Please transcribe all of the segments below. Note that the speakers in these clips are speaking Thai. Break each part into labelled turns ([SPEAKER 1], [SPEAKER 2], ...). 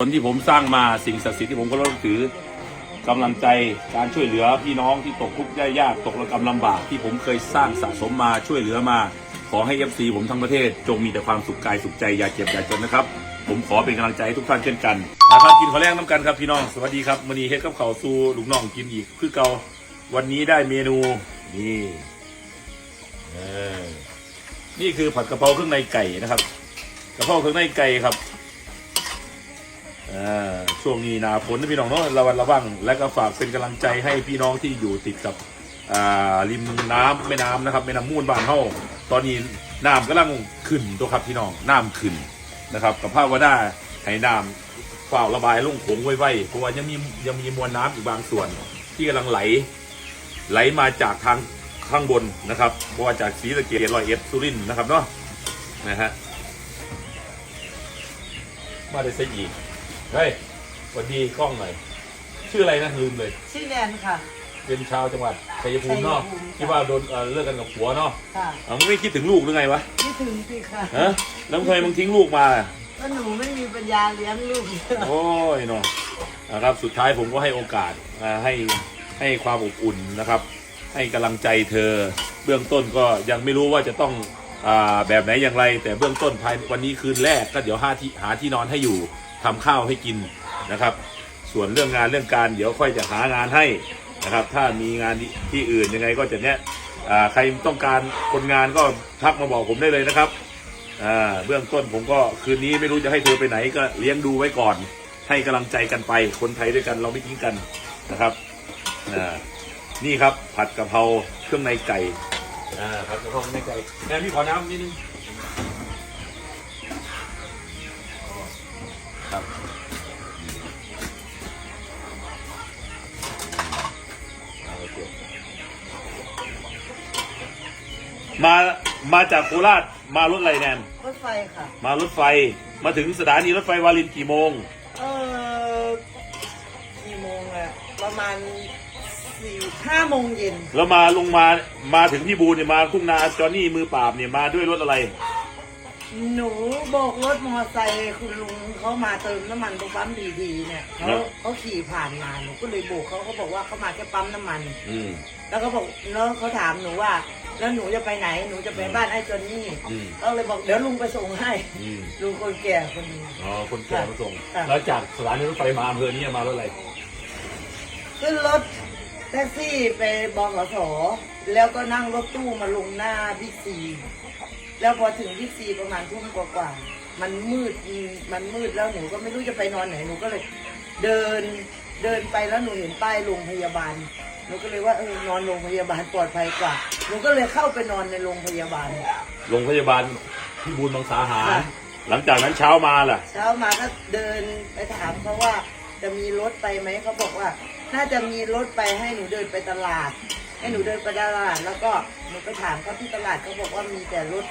[SPEAKER 1] ผลที่ผมสร้างมาสิ่งศักดิ์สิทธิ์ที่ผมก็รับถือกำลังใจการช่วยเหลือพี่น้องที่ตกทุกข์ได้ยากตกระกำลำบากที่ผมเคยสร้างสะสมมาช่วยเหลือมา ขอให้เอฟซีผมทั้งประเทศ จงมีแต่ความสุขกายสุขใจอย่าเจ็บอย่าจนนะครับ ผมขอเป็นกำลังใจให้ทุกท่านเช่นกันนะครับกินข้าวแรงน้ำกันครับพี่น้องสวัสดีครับมื้อนี้เฮ็ดกับข้าวสู่ลูกน้องกินอีกคือเก่าวันนี้ได้เมนูนี่นี่คือผัดกะเพราเครื่องในไก่นะครับกะเพราเครื่องในไก่ครับ ช่วงนี้นาฝนพี่น้องเนาะระวัดระวัง และก็ฝากเป็นกำลังใจให้พี่น้องที่อยู่ติดกับริมน้ำแม่น้ำนะครับแม่น้ำมูลบ้านเฮาตอนนี้น้ำกำลังขึ้นตัวครับพี่น้องน้ำขึ้นนะครับกับภาพว่าได้ให้น้ำเฝ้าระบายลงโขงไว้ๆเพราะว่ายังมียังมีมวลน้ำอีกบางส่วน ที่กำลังไหล ไหลมาจากทางข้างบนนะครับเพราะว่าจากศรีสะเกษรอยเอ็ดสุรินนะครับเนาะนะฮะมาได้ซะอีก เฮ้ยสวัสดีกล้องหน่อย ชื่ออะไรนะลืมเลย
[SPEAKER 2] ชื่อแนนค่ะ
[SPEAKER 1] เป็นชาวจังหวัดชัยภูมิเนาะ
[SPEAKER 2] ชัยภูมิค่ะ
[SPEAKER 1] ที่ว่าโดนเอ่อเลิกกันกับผัวเนาะ
[SPEAKER 2] ค่ะ
[SPEAKER 1] อ๋อมึงไม่คิดถึงลูกหรือไงวะ
[SPEAKER 2] ที่ถึงสิค่ะ
[SPEAKER 1] ฮะแล้วทำไมมึงทิ้งลูกมา
[SPEAKER 2] ก็หนูไม่มีปัญญาเลี้ยงลูก
[SPEAKER 1] โอ้ยเนาะนะครับสุดท้ายผมก็ให้โอกาสอ่าให้ให้ความอบอุ่นนะครับ ให้กำลังใจเธอ เบื้องต้นก็ยังไม่รู้ว่าจะต้องอาแบบไหนอย่างไร แต่เบื้องต้นภายวันนี้คืนแรกก็เดี๋ยวหาที่หาที่นอนให้อยู่ ทำข้าวให้กินนะครับ ส่วนเรื่องงานเรื่องการเดี๋ยวค่อยจะหางานให้นะครับ ถ้ามีงานที่อื่นยังไงก็จะเนี้ยใครต้องการคนงานก็ทักมาบอกผมได้เลยนะครับเบื้องต้นผมก็คืนนี้ไม่รู้จะให้เธอไปไหนก็เลี้ยงดูไว้ก่อน ให้กำลังใจกันไปคนไทยด้วยกันเราไม่ทิ้งกันนะครับนี่ครับผัดกะเพราเครื่องในไก่ผัดกะเพราเครื่องในไก่แม่พี่ขอน้ำนิดนึงครับ โอเค มามาจากโคราชมารถอะไรแนน
[SPEAKER 2] รถไฟค่ะ
[SPEAKER 1] มารถไฟมาถึงสถานีรถไฟวารินกี่โมง
[SPEAKER 2] เออกี่โมงอะประมาณสี่ห้าโมงเย็น
[SPEAKER 1] แล้วมาลงมามาถึงพี่บูนเนี่ยมาทุ่งนาจอห์นนี่มือปราบเนี่ยมาด้วยรถอะไร
[SPEAKER 2] หนูโบกรถมอเตอร์ไซค์คุณลุงเขามาเติมน้ำมันตรงปั๊มดีๆเนี่ยเขา
[SPEAKER 1] ครับ
[SPEAKER 2] เขาขี่ผ่านมาหนูก็เลยโบกเขาเขาบอกว่าเขามาแค่ปั๊มน้ำมัน
[SPEAKER 1] อืม
[SPEAKER 2] แล้วเขาบอกแล้วเขาถามหนูว่า แล้วหนูจะไปไหนหนูจะไปบ้านไอ้จอนนี่
[SPEAKER 1] อืม
[SPEAKER 2] ก็เลยบอกเดี๋ยวลุงไปส่งให้
[SPEAKER 1] อืม
[SPEAKER 2] ลุงคนแก่คนนี้
[SPEAKER 1] อ๋อคนแก่มาส่ง
[SPEAKER 2] ค่ะ
[SPEAKER 1] แล้วจากสถานีรถไฟมาอำเภอนี้มารถอะไร
[SPEAKER 2] ขึ้นรถแท็กซี่ไปบขสแล้วก็นั่งรถตู้มาลงหน้าบิ๊กซีแล้วพอถึงบิ๊กซีประมาณทุ่มกว่าๆมันมืดมันมืดแล้วหนูก็ไม่รู้จะไปนอนไหนหนูก็เลย เดินเดินไปแล้วหนูเห็นป้ายโรงพยาบาล หนูก็เลยว่าเออนอนโรงพยาบาลปลอดภัยกว่าหนูก็เลยเข้าไปนอนในโรงพยาบาล
[SPEAKER 1] โรงพยาบาลพี่บูนบางสาหาร
[SPEAKER 2] ค่ะ
[SPEAKER 1] หลังจากนั้นเช้ามาล่ะ
[SPEAKER 2] เช้ามาก็เดินไปถามเขาว่าจะมีรถไปไหมเขาบอกว่า น่าจะมีรถไปให้หนูเดินไปตลาด ให้หนูเดินไปตลาด แล้วก็หนูไปถามเขาที่ตลาดเขาบอกว่ามีแต่รถ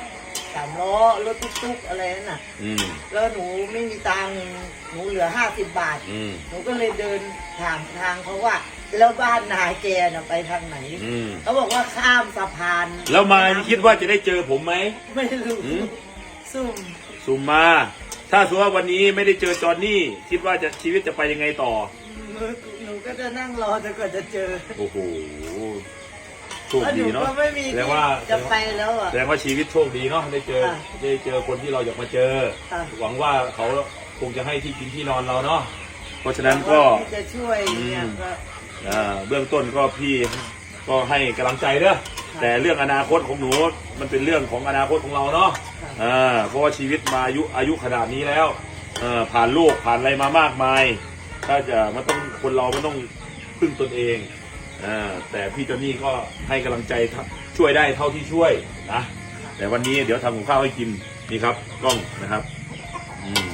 [SPEAKER 2] สามล้อรถตุ๊กๆอะไรนั่นน่ะ
[SPEAKER 1] อืม
[SPEAKER 2] แล้วหนูไม่มีตังค์หนูเหลือห้าสิบบาท
[SPEAKER 1] อืม
[SPEAKER 2] หนูก็เลยเดินถามทางเขาว่า แล้วบ้านนายแกน่ะไปทางไหน
[SPEAKER 1] อืม
[SPEAKER 2] เขาบอกว่าข้ามสะพาน
[SPEAKER 1] แล้วมาคิดว่าจะได้เจอผมไหม
[SPEAKER 2] ไม่รู้
[SPEAKER 1] อืม
[SPEAKER 2] ซุ่ม
[SPEAKER 1] สุมมา ถ้าสมมติว่าวันนี้ไม่ได้เจอจอห์นนี่ คิดว่าจะชีวิตจะไปยังไงต่อ
[SPEAKER 2] หนูหนูก็จะนั่งรอจนกว่าจะเจอ
[SPEAKER 1] โอ้โหโชค
[SPEAKER 2] แล้วห
[SPEAKER 1] ดี
[SPEAKER 2] นู
[SPEAKER 1] เนาะ
[SPEAKER 2] ก็ไม่มี
[SPEAKER 1] แสด
[SPEAKER 2] ที่
[SPEAKER 1] งว่า
[SPEAKER 2] จะไปแล้วอะ
[SPEAKER 1] แสดงว่าชีวิตโชคดีเนาะได้เจอ
[SPEAKER 2] ค่ะ
[SPEAKER 1] ได้เจอคนที่เราอยากมาเจอ
[SPEAKER 2] ค่ะ
[SPEAKER 1] หวังว่าเขาคงจะให้ที่กินที่นอนเราเนาะเพราะฉะนั้นก็
[SPEAKER 2] ที่จะช่วยเนี่ย
[SPEAKER 1] อืม
[SPEAKER 2] ก็
[SPEAKER 1] อ่าเบื้องต้นก็พี่ก็ให้กำลังใจเด้อ
[SPEAKER 2] ค่ะ
[SPEAKER 1] แต่เรื่องอนาคตของหนูมันเป็นเรื่องของอนาคตของเราเนาะ
[SPEAKER 2] ค่ะ
[SPEAKER 1] อ่าเพราะว่าชีวิตมาอายุอายุขนาดนี้แล้วเอ่อผ่านโลกผ่านอะไรมามากมาย ถ้าจะมันต้องคนเรามันต้องพึ่งตนเองอ่าแต่พี่จอนนี่ก็ให้กำลังใจทช่วยได้เท่าที่ช่วยนะแต่วันนี้เดี๋ยวทำกับข้าวให้กินนี่ครับกล้องนะครับอืม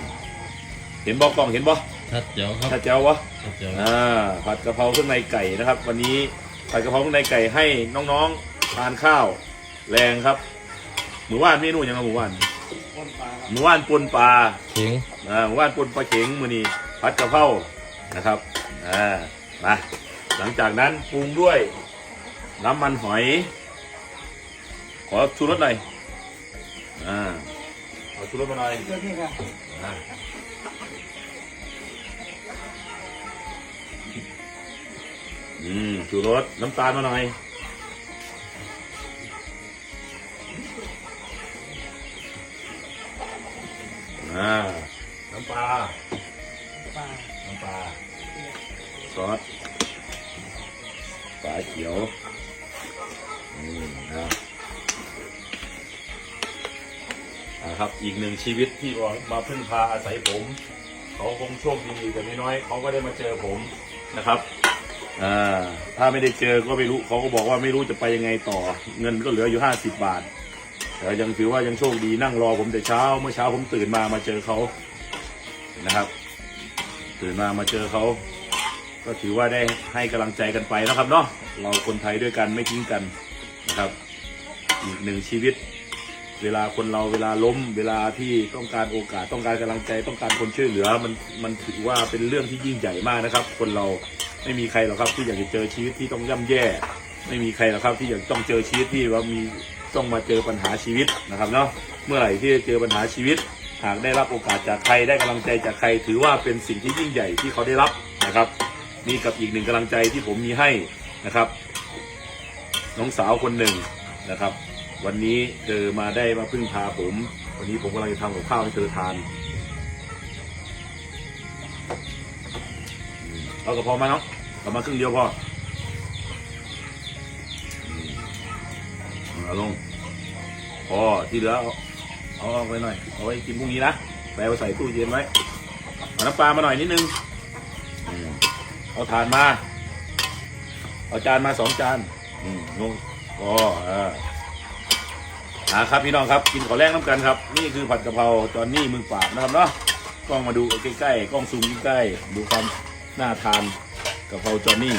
[SPEAKER 1] เห็นบอกกล้องเห็นบ่
[SPEAKER 3] ชัดเจ๋วครับ
[SPEAKER 1] ถ้าแจ้ววะ
[SPEAKER 3] ชัดเจ๋ว
[SPEAKER 1] อ่าผัดกะเพราเครื่องในไก่นะครับ วันนี้ผัดกะเพราเครื่องในไก่ให้น้องๆทานข้าว แรงครับหมูว่านเมนูยังไงหมูว่านหมูว่านปนปลา
[SPEAKER 3] เข็ง
[SPEAKER 1] อ่าหมูว่านปนปลาเข็งมือนี้ผัดกะเพรานะครับอ่ามาหลังจากนั้นปรุงด้วย น้ำมันหอย ขอชูรสหน่อยอ่าขอชูรสมาหน่อย ชูรสน้ำตาลมาหน่อย อ่า น้ำปลา
[SPEAKER 2] ปลา
[SPEAKER 1] น้ำปลา ซอสปลาเขียว อืมนะอ่าครับ อีกหนึ่งชีวิตที่มาพึ่งพาอาศัยผม เขาคงโชคดีแต่ไม่น้อย เขาก็ได้มาเจอผมนะครับ อ่าถ้าไม่ได้เจอก็ไม่รู้เขาก็บอกว่าไม่รู้จะไปยังไงต่อ เงินก็เหลืออยู่ห้าสิบบาท แต่ยังถือว่ายังโชคดีนั่งรอผมแต่เช้าเมื่อเช้าผมตื่นมามาเจอเขานะครับ ตื่นมามาเจอเขาก็ถือว่าได้ให้กำลังใจกันไปนะครับเนาะเราคนไทยด้วยกันไม่ทิ้งกันนะครับ อีกหนึ่งชีวิต เวลาคนเราเวลาล้ม เวลาที่ต้องการโอกาสต้องการกำลังใจต้องการคนช่วยเหลือมันมันถือว่าเป็นเรื่องที่ยิ่งใหญ่มากนะครับ คนเราไม่มีใครหรอกครับ ที่อยากจะเจอชีวิตที่ต้องย่ำแย่ ไม่มีใครหรอกครับ ที่อยากต้องเจอชีวิตที่ว่ามีต้องมาเจอปัญหาชีวิตนะครับเนาะเมื่อไหร่ที่เจอปัญหาชีวิต หากได้รับโอกาสจากใครได้กำลังใจจากใคร ถือว่าเป็นสิ่งที่ยิ่งใหญ่ที่เขาได้รับนะครับนี่กับอีกหนึ่งกำลังใจที่ผมมีให้นะครับ น้องสาวคนหนึ่งนะครับ วันนี้เธอมาได้มาพึ่งพาผม วันนี้ผมกำลังจะทำกับข้าวให้เธอทานเอากระเพาะมาเนาะเอามาครึ่งเดียวพอมเอาลงพอที่เหลือเอาเอาไปหน่อยเอาไว้กินพรุ่งนี้นะไปเอาใส่ตู้เย็นไว้เอาน้ำปลามาหน่อยนิดนึงเอาทานมา เอาจานมาสองจานอืมลงอ๋ออ่า อ่าครับพี่น้องครับกินขอแรกน้ำกันครับ นี่คือผัดกะเพราจอนนี่มือปราบนะครับเนาะกล้องมาดูใกล้ๆกล้องซูมใกล้ๆดูความน่าทานกะเพราจอนนี่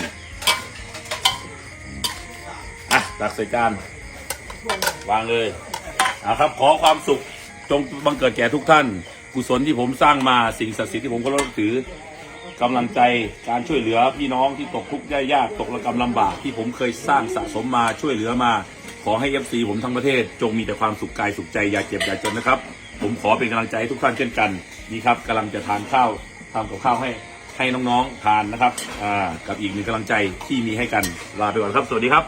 [SPEAKER 1] อะตักใส่จานวางเลยอ่าครับขอความสุขจงบังเกิดแก่ทุกท่าน กุศลที่ผมสร้างมาสิ่งศักดิ์สิทธิ์ที่ผมก็รับถือกำลังใจการช่วยเหลือพี่น้องที่ตกทุกข์ยากตกระกำลำบากที่ผมเคยสร้างสะสมมาช่วยเหลือมา ขอให้เอฟซีผมทั้งประเทศ จงมีแต่ความสุขกายสุขใจอย่าเจ็บอย่าจนนะครับ ผมขอเป็นกำลังใจให้ทุกท่านเช่นกันนี่ครับกำลังจะทานข้าวทำกับข้าวให้ให้น้องๆทานนะครับอ่ากับอีกหนึ่งกำลังใจที่มีให้กันลาไปก่อนครับ สวัสดีครับ